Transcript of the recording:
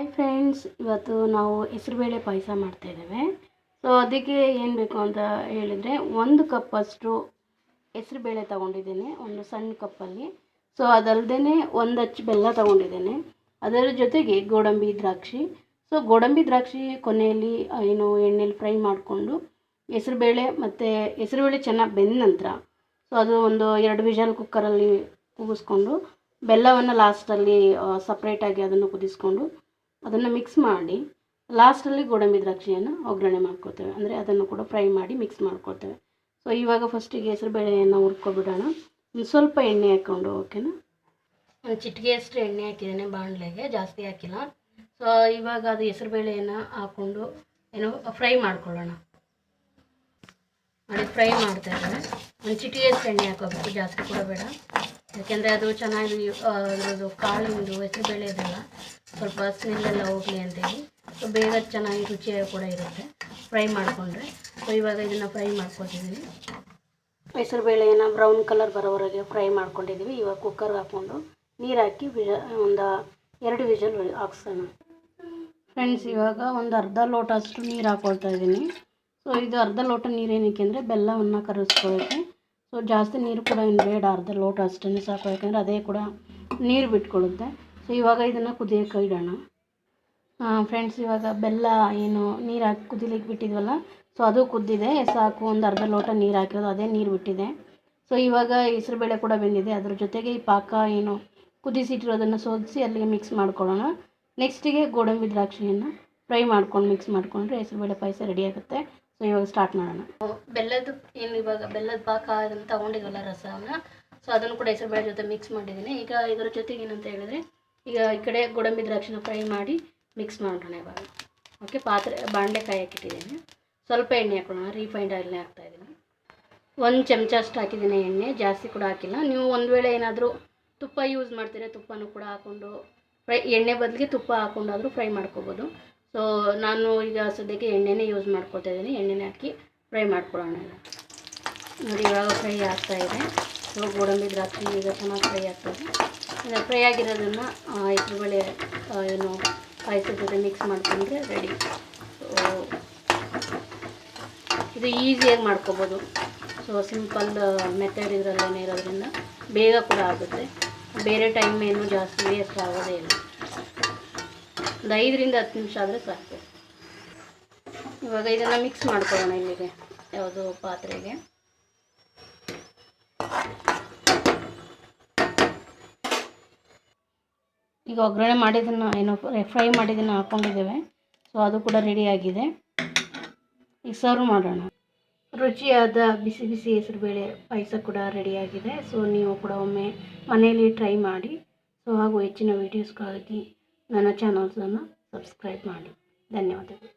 Hi friends ಇವತ್ತು ನಾವು ಹೆಸರುಬೇಳೆ ಪಾಯಸ ಮಾಡ್ತಾಯಿದ್ದೇವೆ ಸೊ ಅದಕ್ಕೆ ಏನು ಬೇಕು ಅಂತ ಹೇಳಿದರೆ ಒಂದು ಕಪ್ಪಷ್ಟು ಹೆಸರುಬೇಳೆ ತೊಗೊಂಡಿದ್ದೇನೆ, ಒಂದು ಸಣ್ಣ ಕಪ್ಪಲ್ಲಿ ಸೊ ಅದಲ್ಲದೆ ಒಂದು ಅಚ್ಚು ಬೆಲ್ಲ ತೊಗೊಂಡಿದ್ದೇನೆ. ಅದರ ಜೊತೆಗೆ ಗೋಡಂಬಿ ದ್ರಾಕ್ಷಿ. ಸೊ ಗೋಡಂಬಿ ದ್ರಾಕ್ಷಿ ಕೊನೆಯಲ್ಲಿ ಏನು ಎಣ್ಣೆಲಿ ಫ್ರೈ ಮಾಡಿಕೊಂಡು ಹೆಸರುಬೇಳೆ ಮತ್ತು ಹೆಸರುಬೇಳೆ ಚೆನ್ನಾಗಿ ಬೆಂದ ನಂತರ ಸೊ ಅದು ಒಂದು ಎರಡು ವಿಷಲ್ ಕುಕ್ಕರಲ್ಲಿ ಕೂಗಿಸ್ಕೊಂಡು ಬೆಲ್ಲವನ್ನು ಲಾಸ್ಟಲ್ಲಿ ಸಪ್ರೇಟಾಗಿ ಅದನ್ನು ಕುದಿಸ್ಕೊಂಡು ಅದನ್ನು ಮಿಕ್ಸ್ ಮಾಡಿ ಲಾಸ್ಟಲ್ಲಿ ಗೋಡಂಬಿ ದ್ರಾಕ್ಷಿಯನ್ನು ಒಗ್ಗರಣೆ ಮಾಡ್ಕೊಳ್ತೇವೆ. ಅಂದರೆ ಅದನ್ನು ಕೂಡ ಫ್ರೈ ಮಾಡಿ ಮಿಕ್ಸ್ ಮಾಡ್ಕೊಳ್ತೇವೆ. ಸೊ ಇವಾಗ ಫಸ್ಟಿಗೆ ಹೆಸರುಬೇಳೆಯನ್ನು ಹುರ್ಕೊಬಿಡೋಣ. ಒಂದು ಸ್ವಲ್ಪ ಎಣ್ಣೆ ಹಾಕ್ಕೊಂಡು ಓಕೆನಾ ಒಂದು ಚಿಟಿಗೆಯಷ್ಟು ಎಣ್ಣೆ ಹಾಕಿದ್ದೇನೆ ಬಾಣಲೆಗೆ, ಜಾಸ್ತಿ ಹಾಕಿಲ್ಲ. ಸೊ ಇವಾಗ ಅದು ಹೆಸರುಬೇಳೆಯನ್ನು ಹಾಕ್ಕೊಂಡು ಏನೋ ಫ್ರೈ ಮಾಡ್ಕೊಳ್ಳೋಣ. ಮಾಡಿ ಫ್ರೈ ಮಾಡ್ತಾ ಇದ್ದಾರೆ ಒಂದು ಚಿಟಿಗೆಯಷ್ಟು ಎಣ್ಣೆ ಹಾಕೋಬೇಕು, ಜಾಸ್ತಿ ಕೂಡ ಬೇಡ. ಯಾಕೆಂದರೆ ಅದು ಚೆನ್ನಾಗಿ ಅದರದ್ದು ಕಾಳಿಂದು ಹೆಸರುಬೇಳೆ ಇದೆಲ್ಲ ಸ್ವಲ್ಪ ಸ್ಮೆಲ್ಲೆಲ್ಲ ಹೋಗಲಿ ಅಂತೇಳಿ. ಸೊ ಬೇಗ ಚೆನ್ನಾಗಿ ರುಚಿಯಾಗಿ ಕೂಡ ಇರುತ್ತೆ. ಫ್ರೈ ಮಾಡಿಕೊಂಡ್ರೆ. ಸೊ ಇವಾಗ ಇದನ್ನು ಫ್ರೈ ಮಾಡ್ಕೊತಿದ್ದೀನಿ ಹೆಸರುಬೇಳೆಯನ್ನು ಬ್ರೌನ್ ಕಲರ್ ಬರೋವರೆಗೆ ಫ್ರೈ ಮಾಡ್ಕೊಂಡಿದ್ದೀವಿ ಇವಾಗ ಕುಕ್ಕರ್ಗೆ ಹಾಕ್ಕೊಂಡು ನೀರು ಹಾಕಿ ವಿಜ ಒಂದು ಎರಡು ವಿಜಲ್ ಹಾಕ್ಸೋಣ. ಫ್ರೆಂಡ್ಸ್ ಇವಾಗ ಒಂದು ಅರ್ಧ ಲೋಟ ಅಷ್ಟು ನೀರು ಹಾಕ್ಕೊಳ್ತಾ ಇದ್ದೀನಿ. ಸೊ ಇದು ಅರ್ಧ ಲೋಟ ನೀರು ಏನಕ್ಕೆ ಅಂದರೆ ಬೆಲ್ಲವನ್ನು ಕರಗಿಸ್ಕೊಳ್ಳೋಕ್ಕೆ ಸೊ ಜಾಸ್ತಿ ನೀರು ಕೂಡ ಏನು ಬೇಡ, ಅರ್ಧ ಲೋಟ ಅಷ್ಟೇ ಸಾಕು. ಯಾಕಂದರೆ ಅದೇ ಕೂಡ ನೀರು ಬಿಟ್ಕೊಳ್ಳುತ್ತೆ ಇವಾಗ ಇದನ್ನು ಕುದಿಯೋಕೆ ಇಡೋಣ. ಫ್ರೆಂಡ್ಸ್ ಇವಾಗ ಬೆಲ್ಲ ಏನು ನೀರು ಹಾಕಿ ಕುದಿಲಿಕ್ಕೆ ಬಿಟ್ಟಿದ್ವಲ್ಲ ಸೊ ಅದು ಕುದ್ದಿದೆ. ಸಾಕು, ಒಂದು ಅರ್ಧ ಲೋಟ ನೀರು ಹಾಕಿರೋದು, ಅದೇ ನೀರು ಬಿಟ್ಟಿದೆ. ಸೊ ಇವಾಗ ಹೆಸರುಬೇಳೆ ಕೂಡ ಬೆಂದಿದೆ. ಅದ್ರ ಜೊತೆಗೆ ಈ ಪಾಕ ಏನು ಕುದಿಸಿಟ್ಟಿರೋದನ್ನು ಸೋದಿಸಿ ಅಲ್ಲಿಗೆ ಮಿಕ್ಸ್ ಮಾಡ್ಕೊಳ್ಳೋಣ. ನೆಕ್ಸ್ಟಿಗೆ ಗೋಡಂಬಿ ದ್ರಾಕ್ಷಿಯನ್ನು ಫ್ರೈ ಮಾಡ್ಕೊಂಡು ಮಿಕ್ಸ್ ಮಾಡಿಕೊಂಡ್ರೆ ಹೆಸರುಬೇಳೆ ಪಾಯಸ ರೆಡಿ ಆಗುತ್ತೆ. ಸೊ ಇವಾಗ ಸ್ಟಾರ್ಟ್ ಮಾಡೋಣ. ಬೆಲ್ಲದ ಏನು ಇವಾಗ ಬೆಲ್ಲದ ಪಾಕ ಅದನ್ನು ತೊಗೊಂಡಿದ್ವಲ್ಲ ರಸವನ್ನು ಸೊ ಅದನ್ನು ಕೂಡ ಹೆಸರುಬೇಳೆ ಜೊತೆ ಮಿಕ್ಸ್ ಮಾಡಿದ್ದೀನಿ. ಈಗ ಇದರ ಜೊತೆಗೆ ಏನಂತ ಹೇಳಿದರೆ ಈಗ ಈ ಕಡೆ ಗೋಡಂಬಿ ದ್ರಾಕ್ಷಿನ ಫ್ರೈ ಮಾಡಿ ಮಿಕ್ಸ್ ಮಾಡೋಣ ಇವಾಗ. ಓಕೆ, ಪಾತ್ರೆ ಬಾಣಲೆ ಕಾಯಕ್ಕಿಟ್ಟಿದ್ದೀನಿ ಸ್ವಲ್ಪ ಎಣ್ಣೆ ಹಾಕೊಳ್ಳೋಣ ರೀಫೈಂಡ್ ಆಯಿಲ್ನೇ ಹಾಕ್ತಾಯಿದ್ದೀನಿ ಒಂದು ಚಮಚ ಅಷ್ಟು ಹಾಕಿದ್ದೀನಿ ಎಣ್ಣೆ, ಜಾಸ್ತಿ ಕೂಡ ಹಾಕಿಲ್ಲ. ನೀವು ಒಂದು ವೇಳೆ ಏನಾದರೂ ತುಪ್ಪ ಯೂಸ್ ಮಾಡ್ತೀರಾ, ತುಪ್ಪನೂ ಕೂಡ ಹಾಕ್ಕೊಂಡು ಫ್ರೈ, ಎಣ್ಣೆ ಬದಲಿಗೆ ತುಪ್ಪ ಹಾಕ್ಕೊಂಡಾದರೂ ಫ್ರೈ ಮಾಡ್ಕೋಬೋದು. ಸೊ ನಾನು ಈಗ ಸದ್ಯಕ್ಕೆ ಎಣ್ಣೆನೇ ಯೂಸ್ ಮಾಡ್ಕೊತಾ ಇದ್ದೀನಿ. ಎಣ್ಣೆನೇ ಹಾಕಿ ಫ್ರೈ ಮಾಡ್ಕೊಳ್ಳೋಣ. ನೋಡಿ, ಇವಾಗ ಫ್ರೈ ಆಗ್ತಾ ಇದೆ ಸೊ ಗೋಡಂಬಿ ದ್ರಾಕ್ಷಿ ಈಗ ಚೆನ್ನಾಗಿ ಫ್ರೈ ಆಗ್ತದೆ. ಈಗ ಫ್ರೈ ಆಗಿರೋದನ್ನು ಆ, ಏನು ಪಾಯಸದ ಜೊತೆ ಮಿಕ್ಸ್ ಮಾಡ್ಕೊಂಡ್ರೆ ರೆಡಿ ಸೊ ಇದು ಈಸಿಯಾಗಿ ಮಾಡ್ಕೋಬೋದು. ಸೊ ಸಿಂಪಲ್ ಮೆಥಡ್ ಇದರಲ್ಲೇನೇ ಇರೋದ್ರಿಂದ ಬೇಗ ಕೂಡ ಆಗುತ್ತೆ. ಬೇರೆ ಟೈಮ್ ಏನು ಜಾಸ್ತಿ ವೇಸ್ಟ್ ಆಗೋದೇ ಇಲ್ಲ. ಒಂದು ಐದರಿಂದ ಹತ್ತು ನಿಮಿಷ ಆದರೆ ಸಾಕು. ಇವಾಗ ಇದನ್ನು ಮಿಕ್ಸ್ ಮಾಡ್ಕೊಳ್ಳೋಣ ಇಲ್ಲಿಗೆ ಯಾವುದು ಪಾತ್ರೆಗೆ. ಈಗ ಒಗ್ಗರಣೆ ಮಾಡಿದ್ದನ್ನು, ಏನೋ ಫ್ರೈ ಮಾಡಿದ್ದನ್ನು ಹಾಕ್ಕೊಂಡಿದ್ದೇವೆ ಸೊ ಅದು ಕೂಡ ರೆಡಿಯಾಗಿದೆ ಈಗ ಸರ್ವ್ ಮಾಡೋಣ. ರುಚಿಯಾದ ಬಿಸಿ ಬಿಸಿ ಹೆಸರುಬೇಳೆ ಪಾಯಸ ಕೂಡ ರೆಡಿಯಾಗಿದೆ ಸೊ ನೀವು ಕೂಡ ಒಮ್ಮೆ ಮನೆಯಲ್ಲಿ ಟ್ರೈ ಮಾಡಿ. ಸೊ ಹಾಗೂ ಹೆಚ್ಚಿನ ವೀಡಿಯೋಸ್ಗಾಗಿ ನನ್ನ ಚಾನಲ್ಸನ್ನು ಸಬ್ಸ್ಕ್ರೈಬ್ ಮಾಡಿ. ಧನ್ಯವಾದಗಳು.